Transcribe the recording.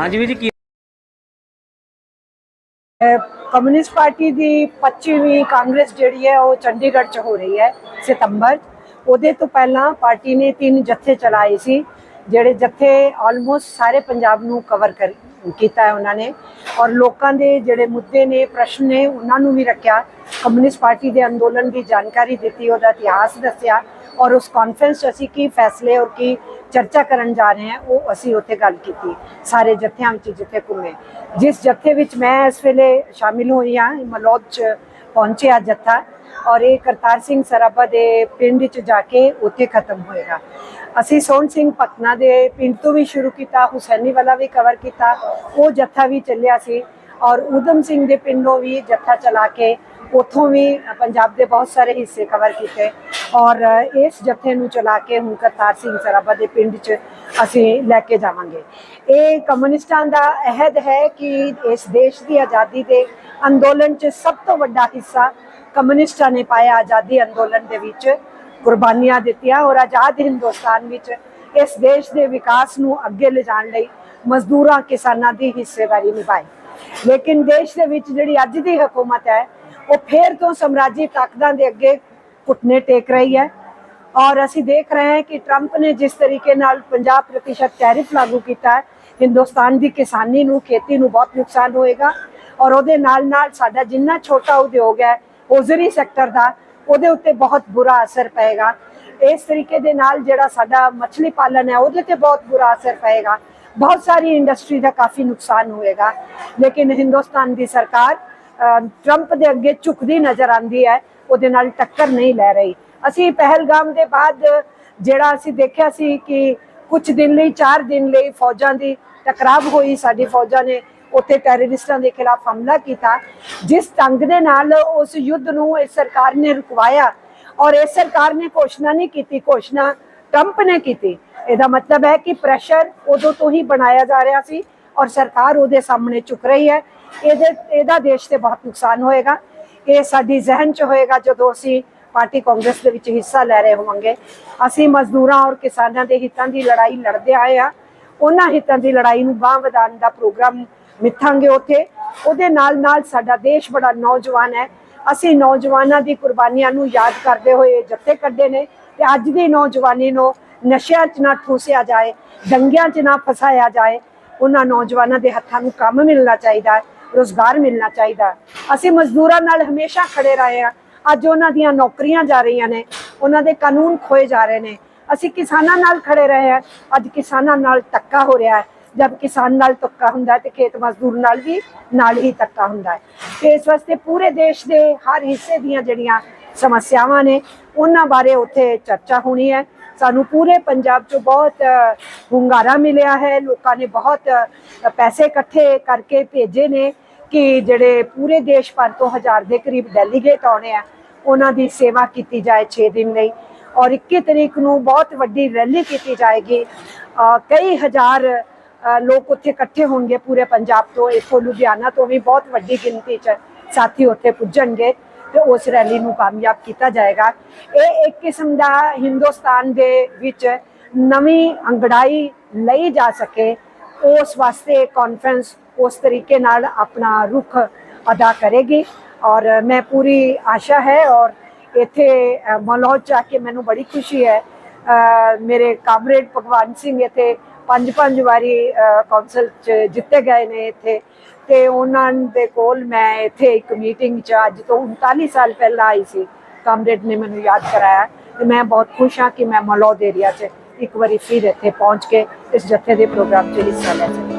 ਹਾਂਜੀ ਵੀਰ ਜੀ, ਕੀ ਕਮਿਊਨਿਸਟ ਪਾਰਟੀ ਦੀ 25ਵੀਂ ਕਾਂਗਰਸ ਜਿਹੜੀ ਹੈ ਉਹ ਚੰਡੀਗੜ੍ਹ 'ਚ ਹੋ ਰਹੀ ਹੈ, ਸਤੰਬਰ। ਉਹਦੇ ਤੋਂ ਪਹਿਲਾਂ ਪਾਰਟੀ ਨੇ ਤਿੰਨ ਜੱਥੇ ਚਲਾਏ ਸੀ, ਜਿਹੜੇ ਜੱਥੇ ਆਲਮੋਸਟ ਸਾਰੇ ਪੰਜਾਬ ਨੂੰ ਕਵਰ ਕਰ ਕੀਤਾ ਹੈ ਉਹਨਾਂ ਨੇ। ਔਰ ਲੋਕਾਂ ਦੇ ਜਿਹੜੇ ਮੁੱਦੇ ਨੇ, ਪ੍ਰਸ਼ਨ ਨੇ, ਉਹਨਾਂ ਨੂੰ ਵੀ ਰੱਖਿਆ। ਕਮਿਊਨਿਸਟ ਪਾਰਟੀ ਦੇ ਅੰਦੋਲਨ ਦੀ ਜਾਣਕਾਰੀ ਦਿੱਤੀ, ਉਹਦਾ ਇਤਿਹਾਸ ਦੱਸਿਆ। ਔਰ ਉਸ ਕਾਨਫਰੰਸ 'ਚ ਅਸੀਂ ਕੀ ਫੈਸਲੇ ਔਰ ਕੀ ਚਰਚਾ ਕਰਨ ਜਾ ਰਹੇ ਹਾਂ, ਉਹ ਅਸੀਂ ਉੱਥੇ ਗੱਲ ਕੀਤੀ। ਸਾਰੇ ਜਥਿਆਂ ਵਿੱਚ ਜਿੱਥੇ ਘੁੰਮੇ। ਜਿਸ ਜਥੇ ਵਿੱਚ ਮੈਂ ਇਸ ਵੇਲੇ ਸ਼ਾਮਿਲ ਹੋਈ ਹਾਂ, ਮਲੌਦ 'ਚ ਪਹੁੰਚਿਆ ਜਥਾ। ਔਰ ਇਹ ਕਰਤਾਰ ਸਿੰਘ ਸਰਾਭਾ ਦੇ ਪਿੰਡ 'ਚ ਜਾ ਕੇ ਉੱਥੇ ਖਤਮ ਹੋਏਗਾ। ਅਸੀਂ ਸੋਹਣ ਸਿੰਘ ਪਤਨਾ ਦੇ ਪਿੰਡ ਤੋਂ ਵੀ ਸ਼ੁਰੂ ਕੀਤਾ, ਹੁਸੈਨੀ ਵਾਲਾ ਵੀ ਕਵਰ ਕੀਤਾ, ਉਹ ਜੱਥਾ ਵੀ ਚੱਲਿਆ ਸੀ ਔਰ ਉਦਮ ਸਿੰਘ ਦੇ ਪਿੰਡੋਂ ਵੀ ਜੱਥਾ ਚਲਾ ਕੇ ਉਥੋਂ ਵੀ ਪੰਜਾਬ ਦੇ ਬਹੁਤ ਸਾਰੇ ਹਿੱਸੇ ਕਵਰ ਕੀਤੇ ਔਰ ਇਸ ਜੱਥੇ ਨੂੰ ਚਲਾ ਕੇ ਹੁਣ ਕਰਤਾਰ ਸਿੰਘ ਸਰਾਭਾ ਦੇ ਪਿੰਡ 'ਚ ਅਸੀਂ ਲੈ ਕੇ ਜਾਵਾਂਗੇ। ਇਹ ਕਮਿਊਨਿਸਟਾਂ ਦਾ ਅਹਿਦ ਹੈ ਕਿ ਇਸ ਦੇਸ਼ ਦੀ ਆਜ਼ਾਦੀ ਦੇ ਅੰਦੋਲਨ 'ਚ ਸਭ ਤੋਂ ਵੱਡਾ ਹਿੱਸਾ ਕਮਿਊਨਿਸਟਾਂ ਨੇ ਪਾਇਆ ਆਜ਼ਾਦੀ ਅੰਦੋਲਨ ਦੇ ਵਿੱਚ। ਕੁਰਬਾਨੀਆਂ ਦਿੱਤੀਆਂ ਔਰ ਆਜ਼ਾਦ ਹਿੰਦੁਸਤਾਨ ਵਿੱਚ ਇਸ ਦੇਸ਼ ਦੇ ਵਿਕਾਸ ਨੂੰ ਅੱਗੇ ਲਿਜਾਣ ਲਈ ਮਜ਼ਦੂਰਾਂ ਕਿਸਾਨਾਂ ਦੀ ਹਿੱਸੇਦਾਰੀ ਨਿਭਾਈ। ਲੇਕਿਨ ਦੇਸ਼ ਦੇ ਵਿੱਚ ਜਿਹੜੀ ਅੱਜ ਦੀ ਹਕੂਮਤ ਹੈ, ਉਹ ਫੇਰ ਤੋਂ ਸਮਰਾਜੀ ਤਾਕਤਾਂ ਦੇ ਅੱਗੇ ਘੁਟਨੇ ਟੇਕ ਰਹੀ ਹੈ ਔਰ ਅਸੀਂ ਦੇਖ ਰਹੇ ਹਾਂ ਕਿ ਟਰੰਪ ਨੇ ਜਿਸ ਤਰੀਕੇ ਨਾਲ 50% ਟੈਰਿਫ ਲਾਗੂ ਕੀਤਾ ਹੈ, ਹਿੰਦੁਸਤਾਨ ਦੀ ਕਿਸਾਨੀ ਨੂੰ, ਖੇਤੀ ਨੂੰ ਬਹੁਤ ਨੁਕਸਾਨ ਹੋਏਗਾ ਔਰ ਉਹਦੇ ਨਾਲ ਨਾਲ ਸਾਡਾ ਜਿੰਨਾ ਛੋਟਾ ਉਦਯੋਗ ਹੈ ਓਜ਼ਰੀ ਸੈਕਟਰ ਦਾ ਉਹਦੇ ਉੱਤੇ ਬਹੁਤ ਬੁਰਾ ਅਸਰ ਪਏਗਾ। ਇਸ ਤਰੀਕੇ ਦੇ ਨਾਲ ਜਿਹੜਾ ਸਾਡਾ ਮੱਛਲੀ ਪਾਲਣ ਹੈ, ਉਹਦੇ ਤੇ ਬਹੁਤ ਬੁਰਾ ਅਸਰ ਪਏਗਾ। ਬਹੁਤ ਸਾਰੀ ਇੰਡਸਟਰੀ ਦਾ ਕਾਫੀ ਨੁਕਸਾਨ ਹੋਏਗਾ। ਲੇਕਿਨ ਹਿੰਦੁਸਤਾਨ ਦੀ ਸਰਕਾਰ ਟਰੰਪ ਦੇ ਅੱਗੇ ਝੁਕਦੀ ਨਜ਼ਰ ਆਂਦੀ ਹੈ, ਉਹਦੇ ਨਾਲ ਟੱਕਰ ਨਹੀਂ ਲੈ ਰਹੀ। ਅਸੀਂ ਪਹਿਲਗਾਮ ਦੇ ਬਾਅਦ ਜਿਹੜਾ ਅਸੀਂ ਦੇਖਿਆ ਸੀ ਕਿ ਕੁਝ ਦਿਨ ਲਈ 4 ਦਿਨ ਲਈ ਫੌਜਾਂ ਦੀ ਟਕਰਾਵ ਹੋਈ, ਸਾਡੀ ਫੌਜਾਂ ਨੇ ਉੱਥੇ ਟੈਰਰਿਸਟਾਂ ਦੇ ਖਿਲਾਫ ਹਮਲਾ ਕੀਤਾ। ਜਿਸ ਢੰਗ ਦੇ ਨਾਲ ਉਸ ਯੁੱਧ ਨੂੰ ਇਸ ਸਰਕਾਰ ਨੇ ਰੁਕਵਾਇਆ ਔਰ ਇਸ ਸਰਕਾਰ ਨੇ ਘੋਸ਼ਣਾ ਨਹੀਂ ਕੀਤੀ, ਘੋਸ਼ਣਾ ਟਰੰਪ ਨੇ ਕੀਤੀ। ਇਹਦਾ ਮਤਲਬ ਹੈ ਕਿ ਪ੍ਰੈਸ਼ਰ ਉਦੋਂ ਤੋਂ ਹੀ ਬਣਾਇਆ ਜਾ ਰਿਹਾ ਸੀ ਔਰ ਸਰਕਾਰ ਉਹਦੇ ਸਾਹਮਣੇ ਝੁਕ ਰਹੀ ਹੈ। ਇਹਦੇ, ਇਹਦਾ ਦੇਸ਼ ਤੇ ਬਹੁਤ ਨੁਕਸਾਨ ਹੋਏਗਾ। ਇਹ ਸਾਡੀ ਜ਼ਿਹਨ 'ਚ ਹੋਏਗਾ ਜਦੋਂ ਅਸੀਂ ਪਾਰਟੀ ਕਾਂਗਰਸ ਦੇ ਵਿੱਚ ਹਿੱਸਾ ਲੈ ਰਹੇ ਹੋਵਾਂਗੇ। ਅਸੀਂ ਮਜ਼ਦੂਰਾਂ ਔਰ ਕਿਸਾਨਾਂ ਦੇ ਹਿੱਤਾਂ ਦੀ ਲੜਾਈ ਲੜਦੇ ਆਏ ਆ ਉਹਨਾਂ ਹਿੱਤਾਂ ਦੀ ਲੜਾਈ ਨੂੰ ਬਾਹ ਵਧਾਉਣ ਦਾ ਪ੍ਰੋਗਰਾਮ ਮਿੱਥਾਂਗੇ ਉੱਥੇ। ਉਹਦੇ ਨਾਲ ਨਾਲ ਸਾਡਾ ਦੇਸ਼ ਬੜਾ ਨੌਜਵਾਨ ਹੈ। ਅਸੀਂ ਨੌਜਵਾਨਾਂ ਦੀ ਕੁਰਬਾਨੀਆਂ ਨੂੰ ਯਾਦ ਕਰਦੇ ਹੋਏ ਜੱਥੇ ਕੱਢੇ ਨੇ ਤੇ ਅੱਜ ਦੀ ਨੌਜਵਾਨੀ ਨੂੰ ਨਸ਼ਿਆਂ 'ਚ ਨਾ ਠੂਸਿਆ ਜਾਏ, ਦੰਗਿਆਂ 'ਚ ਨਾ ਫਸਾਇਆ ਜਾਏ, ਉਹਨਾਂ ਨੌਜਵਾਨਾਂ ਦੇ ਹੱਥਾਂ ਨੂੰ ਕੰਮ ਮਿਲਣਾ ਚਾਹੀਦਾ ਹੈ ਰੋਜ਼ਗਾਰ ਮਿਲਣਾ ਚਾਹੀਦਾ। ਅਸੀਂ ਮਜ਼ਦੂਰਾਂ ਨਾਲ ਹਮੇਸ਼ਾ ਖੜੇ ਰਹੇ ਹਾਂ। ਅੱਜ ਉਹਨਾਂ ਦੀਆਂ ਨੌਕਰੀਆਂ ਜਾ ਰਹੀਆਂ ਨੇ, ਉਹਨਾਂ ਦੇ ਕਾਨੂੰਨ ਖੋਏ ਜਾ ਰਹੇ ਨੇ। ਅਸੀਂ ਕਿਸਾਨਾਂ ਨਾਲ ਖੜੇ ਰਹੇ ਹਾਂ। ਅੱਜ ਕਿਸਾਨਾਂ ਨਾਲ ਧੱਕਾ ਹੋ ਰਿਹਾ ਹੈ। ਜਦ ਕਿਸਾਨ ਨਾਲ ਧੱਕਾ ਹੁੰਦਾ ਹੈ ਤੇ ਖੇਤ ਮਜ਼ਦੂਰ ਨਾਲ ਵੀ ਨਾਲ ਹੀ ਧੱਕਾ ਹੁੰਦਾ ਹੈ। ਤੇ ਇਸ ਵਾਸਤੇ ਪੂਰੇ ਦੇਸ਼ ਦੇ ਹਰ ਹਿੱਸੇ ਦੀਆਂ ਜਿਹੜੀਆਂ ਸਮੱਸਿਆਵਾਂ ਨੇ, ਉਹਨਾਂ ਬਾਰੇ ਉੱਥੇ ਚਰਚਾ ਹੋਣੀ ਹੈ। ਸਾਨੂੰ ਪੂਰੇ ਪੰਜਾਬ 'ਚ ਬਹੁਤ ਹੁੰਗਾਰਾ ਮਿਲਿਆ ਹੈ। ਲੋਕਾਂ ਨੇ ਬਹੁਤ ਪੈਸੇ ਇਕੱਠੇ ਕਰਕੇ ਭੇਜੇ ਨੇ। ਕਿ ਜਿਹੜੇ ਪੂਰੇ ਦੇਸ਼ ਭਰ ਤੋਂ ਹਜ਼ਾਰ ਦੇ ਕਰੀਬ ਡੈਲੀਗੇਟ ਆਉਣੇ ਆ, ਉਹਨਾਂ ਦੀ ਸੇਵਾ ਕੀਤੀ ਜਾਏ 6 ਦਿਨ ਲਈ। ਔਰ 21 ਤਰੀਕ ਨੂੰ ਬਹੁਤ ਵੱਡੀ ਰੈਲੀ ਕੀਤੀ ਜਾਏਗੀ। ਕਈ ਹਜ਼ਾਰ ਲੋਕ ਉੱਥੇ ਇਕੱਠੇ ਹੋਣਗੇ ਪੂਰੇ ਪੰਜਾਬ ਤੋਂ, ਇੱਥੋਂ ਲੁਧਿਆਣਾ ਤੋਂ ਵੀ ਬਹੁਤ ਵੱਡੀ ਗਿਣਤੀ 'ਚ ਸਾਥੀ ਉੱਥੇ ਪੁੱਜਣਗੇ ਤੇ ਉਸ ਰੈਲੀ ਨੂੰ ਕਾਮਯਾਬ ਕੀਤਾ ਜਾਏਗਾ। ਇਹ ਇੱਕ ਕਿਸਮ ਦਾ ਹਿੰਦੁਸਤਾਨ ਦੇ ਵਿੱਚ ਨਵੀਂ ਅੰਗੜਾਈ ਲਈ ਜਾ ਸਕੇ। ਉਸ ਵਾਸਤੇ ਕਾਨਫਰੰਸ ਉਸ ਤਰੀਕੇ ਨਾਲ ਆਪਣਾ ਰੁਖ ਅਦਾ ਕਰੇਗੀ। ਔਰ ਮੈਂ ਪੂਰੀ ਆਸ਼ਾ ਹੈ ਔਰ ਇੱਥੇ ਅ, ਮਲੌਦ ਜਾ ਕੇ ਮੈਨੂੰ ਬੜੀ ਖੁਸ਼ੀ ਹੈ। ਮੇਰੇ ਕਾਮਰੇਡ ਭਗਵਾਨ ਸਿੰਘ ਇੱਥੇ ਪੰਜ ਪੰਜ ਵਾਰੀ ਕੌਂਸਲ ਚ ਜਿੱਤੇ ਗਏ ਨੇ ਇੱਥੇ। ਤੇ ਉਹਨਾਂ ਦੇ ਕੋਲ ਮੈਂ ਇੱਥੇ ਇੱਕ ਮੀਟਿੰਗ ਚ ਅੱਜ ਤੋਂ 39 ਸਾਲ ਪਹਿਲਾਂ ਆਈ ਸੀ। ਕਾਮਰੇਡ ਨੇ ਮੈਨੂੰ ਯਾਦ ਕਰਾਇਆ। ਤੇ ਮੈਂ ਬਹੁਤ ਖੁਸ਼ ਹਾਂ ਕਿ ਮੈਂ ਮਲੌਦ ਏਰੀਆ 'ਚ ਇੱਕ ਵਾਰੀ ਫਿਰ ਇੱਥੇ ਪਹੁੰਚ ਕੇ ਇਸ ਜੱਥੇ ਦੇ ਪ੍ਰੋਗਰਾਮ 'ਚ ਹਿੱਸਾ ਲੈ ਸਕੀ।